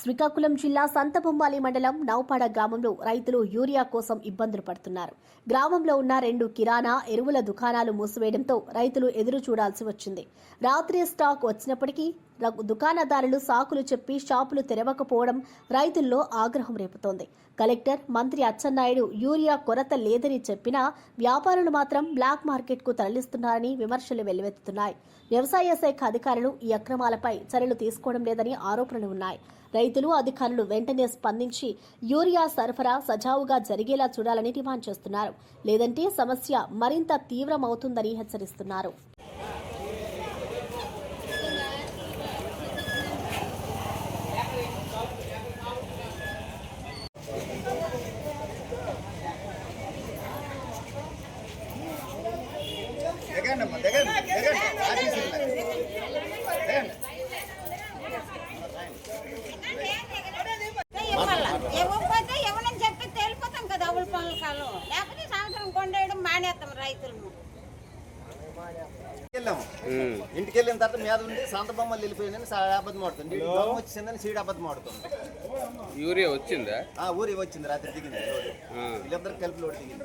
శ్రీకాకుళం జిల్లా సంతబొమ్మాలి మండలం నౌపాడ గ్రామంలో రైతులు యూరియా కోసం ఇబ్బందులు పడుతున్నారు. గ్రామంలో ఉన్న రెండు కిరాణా ఎరువుల దుకాణాలు మూసివేయడంతో రైతులు ఎదురు చూడాల్సి వచ్చింది. రాత్రి స్టాక్ వచ్చినప్పటికీ దుకాణదారులు సాకులు చెప్పి షాపులు తెరవకపోవడం రైతుల్లో ఆగ్రహం రేపుతోంది. కలెక్టర్ మంత్రి అచ్చెన్నాయుడు యూరియా కొరత లేదని చెప్పినా వ్యాపారులు మాత్రం బ్లాక్ మార్కెట్కు తరలిస్తున్నారని విమర్శలు వెల్లువెత్తుతున్నాయి. వ్యవసాయ శాఖ అధికారులు ఈ అక్రమాలపై చర్యలు తీసుకోవడం లేదని ఆరోపణలు ఉన్నాయి. రైతులు అధికారులు వెంటనే స్పందించి యూరియా సరఫరా సజావుగా జరిగేలా చూడాలని డిమాండ్ చేస్తున్నారు. లేదంటే సమస్య మరింత తీవ్రమవుతుందని హెచ్చరిస్తున్నారు. దిగండి అమ్మా తేలిపోతాం కదా. అవుల పనుల కాలం లేకపోతే సంవత్సరం కొండేయడం మానేస్తాం రైతులను. వెళ్ళాము ఇంటికి వెళ్ళిన తర్వాత మీద ఉండి సంత బొమ్మలు వెళ్ళిపోయిందని సా- అబద్ధం ఆడుతుంది దొంగ వచ్చిందని సీడ్ అబద్ధం ఆడుతుంది యూరియా వచ్చిందా? ఆ ఊరి వచ్చింది రాత్రి దిగింది. వీళ్ళిద్దరు కలిపి లోడు దిగింది.